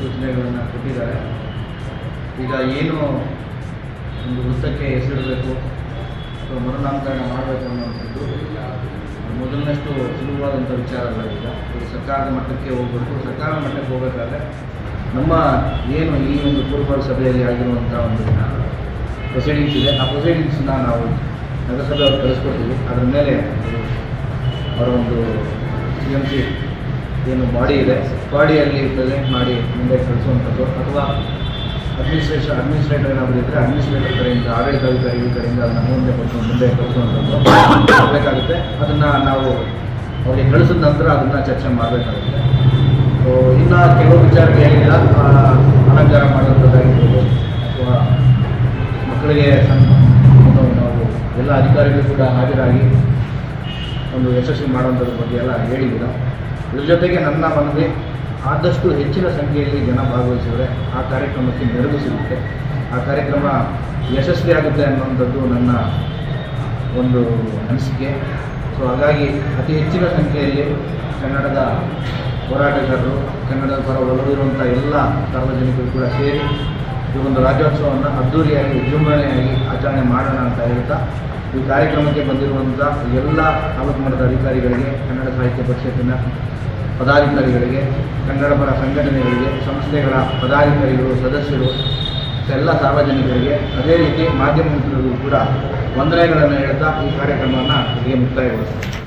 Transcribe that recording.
ಸಲಹೆಗಳನ್ನು ಕೊಟ್ಟಿದ್ದಾರೆ. ಈಗ ಏನು ಒಂದು ವೃತ್ತಕ್ಕೆ ಹೆಸರಿಡಬೇಕು ಅಥವಾ ಮರುನಾಮಕರಣ ಮಾಡಬೇಕು ಅನ್ನುವಂಥದ್ದು ಮೊದಲನಷ್ಟು ಸುಲಭವಾದಂಥ ವಿಚಾರ ಅಲ್ಲ ಈಗ ಸರ್ಕಾರದ ಮಟ್ಟಕ್ಕೆ ಹೋಗಬೇಕು. ಸರ್ಕಾರದ ಮಟ್ಟಕ್ಕೆ ಹೋಗಬೇಕಾದ್ರೆ ನಮ್ಮ ಏನು ಈ ಒಂದು ಪೂರ್ವ ಸಭೆಯಲ್ಲಿ ಆಗಿರುವಂಥ ಒಂದು ಪ್ರೊಸೀಡಿಂಗ್ಸ್ ಇದೆ. ಆ ಪ್ರೊಸೀಡಿಂಗ್ಸ್ನ ನಾವು ನಗರಸಭೆ ಅವ್ರು ಕಳಿಸ್ಕೊಡ್ತೀವಿ. ಅದರ ಮೇಲೆ ಅವರ ಒಂದು ಸಿ ಎಂ ಸಿ ಏನು ಬಾಡಿ ಇದೆ ಬಾಡಿಯಲ್ಲಿ ಪ್ರೆಸೆಂಟ್ ಮಾಡಿ ಮುಂದೆ ಕಳಿಸುವಂಥದ್ದು ಅಥವಾ ಅಡ್ಮಿನಿಸ್ಟ್ರೇಷನ್ ಅಡ್ಮಿನಿಸ್ಟ್ರೇಟರ್ ಏನಾದರೂ ಇದ್ದರೆ ಅಡ್ಮಿನಿಸ್ಟ್ರೇಟರ್ ಕಡೆಯಿಂದ ಆಡಳಿತಾಧಿಕಾರಿಗಳ ಕಡೆಯಿಂದ ಅದನ್ನು ಮುಂದೆ ಕೊಟ್ಟು ಮುಂದೆ ಕಳಿಸುವಂಥದ್ದು ಬೇಕಾಗುತ್ತೆ ಅದನ್ನು ನಾವು ಅವರಿಗೆ ಕಳಿಸಿದ ನಂತರ ಅದನ್ನು ಚರ್ಚೆ ಮಾಡಬೇಕಾಗುತ್ತೆ ಸೊ ಇನ್ನು ಕೆಲವು ವಿಚಾರಗಳು ಏನಿಲ್ಲ ಅಲಂಕಾರ ಮಾಡುವಂಥದ್ದಾಗಿರ್ಬೋದು ಅಥವಾ ಮಕ್ಕಳಿಗೆ ನಾವು ಎಲ್ಲ ಅಧಿಕಾರಿಗಳು ಕೂಡ ಹಾಜರಾಗಿ ಒಂದು ಯಶಸ್ವಿ ಮಾಡುವಂಥದ್ರ ಬಗ್ಗೆ ಎಲ್ಲ ಹೇಳಿದ್ದೀರ ಇದ್ರ ಜೊತೆಗೆ ನನ್ನ ಮನವಿ ಆದಷ್ಟು ಹೆಚ್ಚಿನ ಸಂಖ್ಯೆಯಲ್ಲಿ ಜನ ಭಾಗವಹಿಸಿದರೆ ಆ ಕಾರ್ಯಕ್ರಮಕ್ಕೆ ನೆರವು ಸಿಗುತ್ತೆ. ಆ ಕಾರ್ಯಕ್ರಮ ಯಶಸ್ವಿ ಆಗುತ್ತೆ ಅನ್ನುವಂಥದ್ದು ನನ್ನ ಒಂದು ಅನಿಸಿಕೆ. ಸೊ ಹಾಗಾಗಿ ಅತಿ ಹೆಚ್ಚಿನ ಸಂಖ್ಯೆಯಲ್ಲಿ ಕನ್ನಡದ ಹೋರಾಟಗಾರರು, ಕನ್ನಡದ ಪರ ಒಲವಿರುವಂಥ ಎಲ್ಲ ಸಾರ್ವಜನಿಕರು ಕೂಡ ಸೇರಿ ಈ ಒಂದು ರಾಜ್ಯೋತ್ಸವವನ್ನು ಅದ್ದೂರಿಯಾಗಿ, ವಿಜೃಂಭಣೆಯಾಗಿ ಆಚರಣೆ ಮಾಡೋಣ ಅಂತ ಹೇಳ್ತಾ, ಈ ಕಾರ್ಯಕ್ರಮಕ್ಕೆ ಬಂದಿರುವಂಥ ಎಲ್ಲ ತಾಲೂಕು ಮಟ್ಟದ ಅಧಿಕಾರಿಗಳಿಗೆ ಕನ್ನಡ ಸಾಹಿತ್ಯ ಪರಿಷತ್ತಿನ ಪದಾಧಿಕಾರಿಗಳಿಗೆ, ಕನ್ನಡ ಪರ ಸಂಘಟನೆಗಳಿಗೆ, ಸಂಸ್ಥೆಗಳ ಪದಾಧಿಕಾರಿಗಳು, ಸದಸ್ಯರು, ಎಲ್ಲ ಸಾರ್ವಜನಿಕರಿಗೆ ಅದೇ ರೀತಿ ಮಾಧ್ಯಮ ಮಿತ್ರರಿಗೂ ಕೂಡ ವಂದನೆಗಳನ್ನು ಹೇಳ್ತಾ ಈ ಕಾರ್ಯಕ್ರಮವನ್ನು ಇಲ್ಲಿಗೆ ಮುಕ್ತಾಯಗೊಳಿಸ್ತೀನಿ.